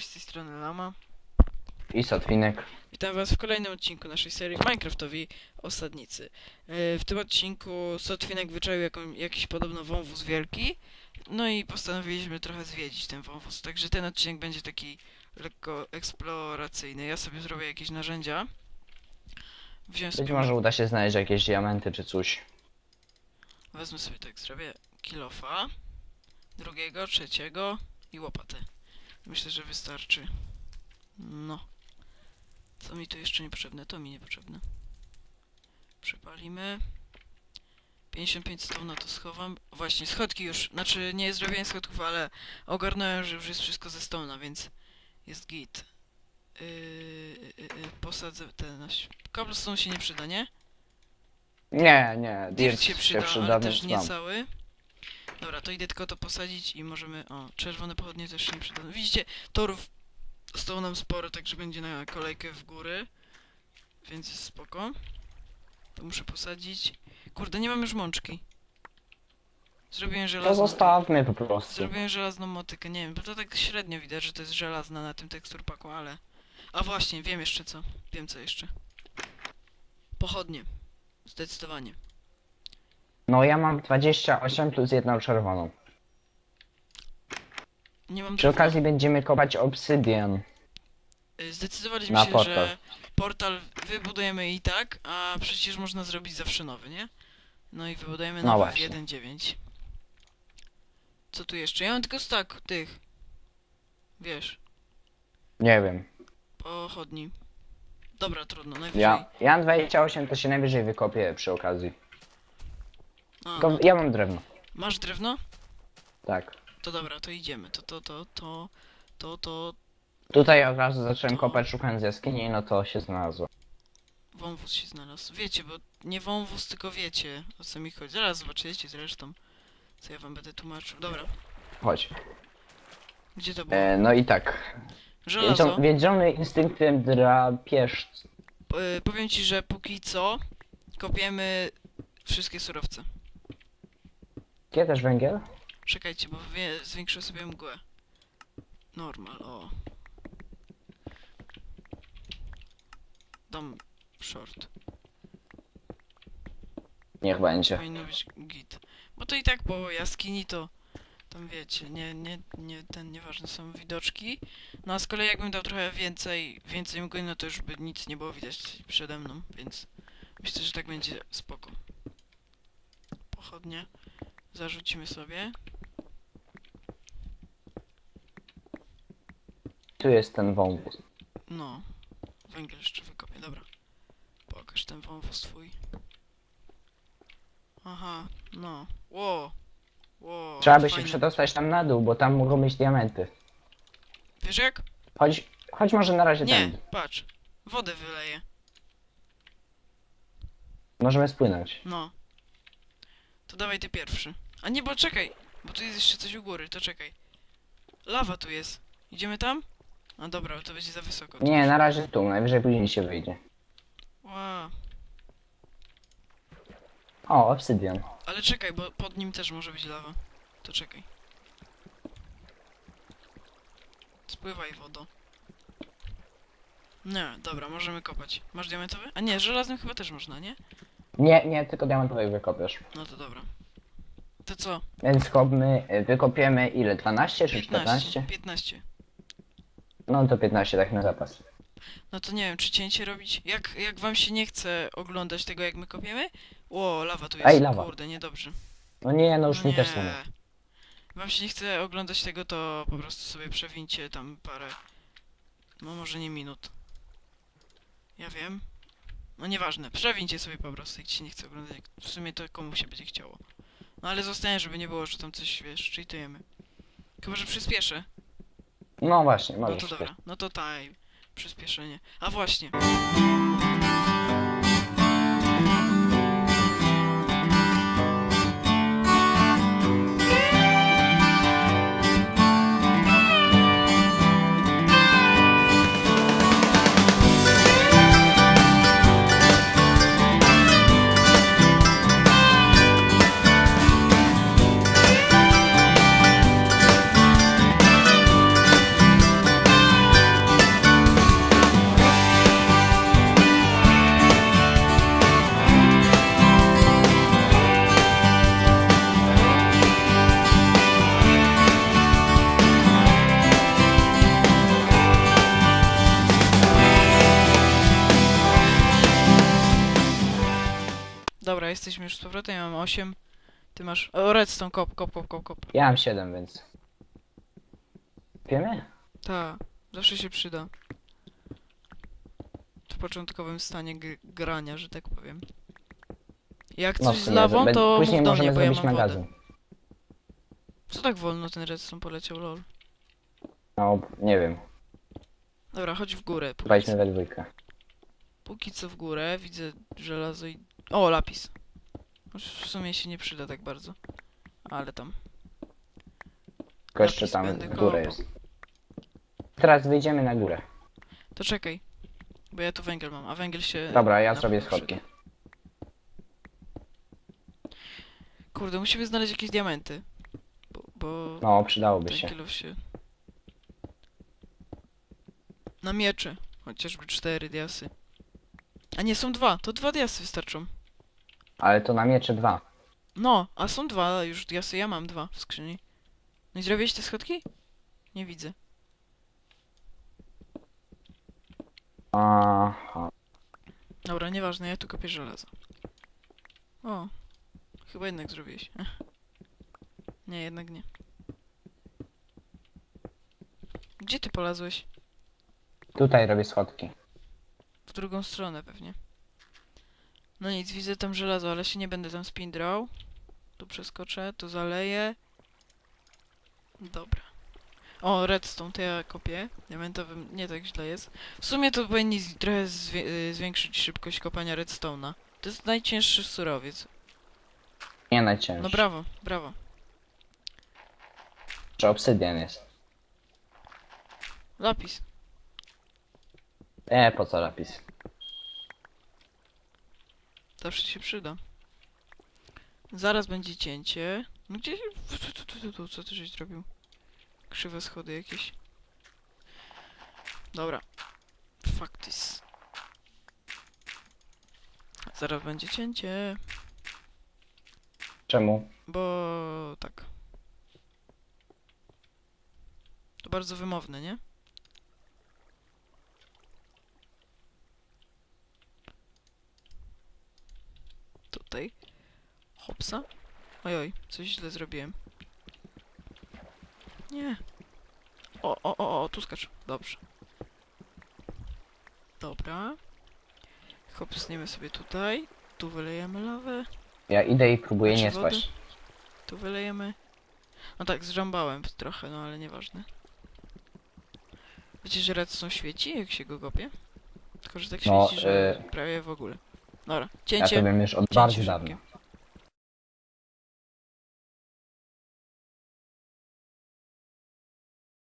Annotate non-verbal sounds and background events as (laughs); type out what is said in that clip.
Cześć, z tej strony Lama. I Sotwinek. Witam was w kolejnym odcinku naszej serii Minecraftowi Osadnicy. Yy, W tym odcinku Sotwinek wyczaił jaką, jakiś podobno wąwóz wielki, no i postanowiliśmy trochę zwiedzić ten wąwóz. Także ten odcinek będzie taki lekko eksploracyjny. Ja sobie zrobię jakieś narzędzia. Wziąłem Być sobie, może uda się znaleźć jakieś diamenty czy coś. wezmę sobie tak, zrobię kilofa, drugiego, trzeciego i łopatę. Myślę, że wystarczy. No. Co mi tu jeszcze niepotrzebne? To mi niepotrzebne. Przepalimy. 55 stone na to schowam. Właśnie, schodki już. Znaczy, nie zrobiłem schodków, ale ogarnąłem, że już jest wszystko ze stona, więc jest git. Yy, yy, yy, posadzę ten. Cobblestone się nie przyda, nie? Nie, nie, Dirt się przyda, ale też nie cały. Dobra, to idę tylko to posadzić i możemy... O, czerwone pochodnie też się nie przydadzą. Widzicie, torów zostało nam sporo, także będzie na kolejkę w góry. Więc jest spoko. To muszę posadzić. Kurde, nie mam już mączki. Zrobiłem To żelazną... zostawmy po prostu. Zrobiłem żelazną motykę, nie wiem, bo to tak średnio widać, że to jest żelazna na tym teksturpaku, ale... A właśnie, wiem jeszcze co. Wiem co jeszcze. Pochodnie. Zdecydowanie. No ja mam 28 plus jedną czerwoną. Nie mam Przy drewna. okazji będziemy kopać obsydian. Y, Zdecydowaliśmy Na się, portal. że portal wybudujemy i tak, a przecież można zrobić zawsze nowy, nie? No i wybudujemy No nowy w właśnie. 1.9. Co tu jeszcze? Ja mam tylko stak tych. Wiesz, Nie wiem. pochodni. Dobra, trudno, najwyżej. Ja, ja mam 28 to się najwyżej wykopię przy okazji. A, Tylko no. ja mam drewno. Masz drewno? Tak. To dobra, to idziemy. To, to, to, to, to, to, Tutaj od razu zacząłem To- kopać szukając jaskini, no to się znalazło. wąwóz się znalazł. Wiecie, bo nie wąwóz, tylko wiecie, o co mi chodzi. Zaraz zobaczycie zresztą, co ja wam będę tłumaczył. Dobra, Chodź. gdzie to było? E, no i tak. Żelazo. Wiedzio- Wiedziony instynktem drapieżcy. Y, powiem ci, że póki co kopiemy wszystkie surowce. Gdzie też węgiel? Czekajcie, bo wie, zwiększę sobie mgłę. Normal, o. Dam short. Niech będzie. Powinno być git. Bo to i tak po jaskini to tam wiecie, nie, nie, nie, ten nieważne są widoczki. No a z kolei jakbym dał trochę więcej, więcej mgły, no to już by nic nie było widać przede mną, więc myślę, że tak będzie spoko. Pochodnie zarzucimy sobie. Tu jest ten wąwóz. No, węgiel jeszcze wykopię, dobra. Pokaż ten wąwóz swój. Aha, no. Ło! Ło, Trzeba by się przedostać tam na dół, bo tam mogą być diamenty. Wiesz jak? Chodź, chodź może na razie Nie, tam. patrz. Wodę wyleję. Możemy spłynąć. No. To dawaj ty pierwszy. A nie, bo czekaj, bo tu jest jeszcze coś u góry, to czekaj. Lawa tu jest. Idziemy tam? No dobra, to będzie za wysoko. Nie, na razie tu, najwyżej później się wyjdzie. Ła. O, obsydian. Ale czekaj, bo pod nim też może być lawa. To czekaj. Spływaj wodo. Nie, dobra, możemy kopać. Masz diamentowy? A nie, żelaznym chyba też można, nie? Nie, nie, tylko diamentowej wykopiesz. No to dobra. To co? Więc kopmy, y, wykopiemy ile? 12 czy 15. 14? 15. No to 15 tak na zapas. No to nie wiem, czy cięcie robić? Jak, jak wam się nie chce oglądać tego, jak my kopiemy? Ło, lawa tu jest. Ej, lawa. Kurde, niedobrze. No nie, no już no mi też są. Wam się nie chce oglądać tego, to po prostu sobie przewincie tam parę. No może nie minut. Ja wiem. No nieważne, przewincie sobie po prostu, jak ci nie chce oglądać. jak- W sumie to komu się będzie chciało. No ale zostanie, żeby nie było, że tam coś, wiesz, cheatujemy. Chyba, że przyspieszę. No właśnie, No możesz. to dobra, no to taj. Przyspieszenie. A właśnie. Jesteśmy już z powrotem, ja mam 8. Ty masz... O, redstone, kop, kop, kop, kop, kop. Ja mam 7, więc... Wiemy? Ta, zawsze się przyda. W początkowym stanie grania, że tak powiem. Jak No, coś z lawą, to Później mów do możemy mnie, bo ja zrobić mam magazyn. wodę. Co tak wolno ten redstone poleciał, lol? No, nie wiem. Dobra, chodź w górę. Póki Wejdźmy we dwójkę. póki co w górę, widzę żelazo i... O, lapis. W sumie się nie przyda tak bardzo. Ale tam. Jeszcze Napis tam będę górę kopał. jest. Teraz wyjdziemy na górę. To czekaj. Bo ja tu węgiel mam, a węgiel się... Dobra, ja na zrobię pewno schodki. przyda. Kurde, musimy znaleźć jakieś diamenty. Bo... bo... No, przydałoby się. się... Na miecze. Chociażby cztery diasy. A nie, są dwa. To dwa diasy wystarczą. Ale to na miecze dwa. No, a są dwa już diasy. Ja mam dwa w skrzyni. No i zrobiłeś te schodki? Nie widzę. Aha. Dobra, nieważne, ja tu kopię żelazo. O, chyba jednak zrobiłeś. (laughs) Nie, jednak nie. Gdzie ty polazłeś? Tutaj robię schodki. W drugą stronę pewnie. No nic, widzę tam żelazo, ale się nie będę tam spindrał. Tu przeskoczę, tu zaleję. Dobra. O, redstone, to ja kopię. Diamentowym nie tak źle jest. W sumie to powinni trochę y, zwiększyć szybkość kopania redstone'a. To jest najcięższy surowiec. Nie najcięższy. No brawo, brawo. Czy obsydian jest? Lapis. E, po co lapis? Zawsze się przyda. Zaraz będzie cięcie. No gdzie... Co ty żeś zrobił? Krzywe schody jakieś. Dobra. Faktis. Zaraz będzie cięcie. Czemu? Bo... tak. To bardzo wymowne, nie? Tutaj. Hopsa. Ojoj, coś źle zrobiłem. Nie. O, o, o, o, tu skacz. Dobrze. Dobra. Hopsniemy sobie tutaj. Tu wylejemy lawę. Ja idę i próbuję nie wody? spaść. Tu wylejemy. No tak, zrąbałem trochę, no ale nieważne. Wiecie, że redstone świeci, jak się go kopie? Tylko, że tak No, świeci, że y- prawie w ogóle. Dobra, Ja cięcie. to wiem już od cięcie bardzo szybkie. dawna.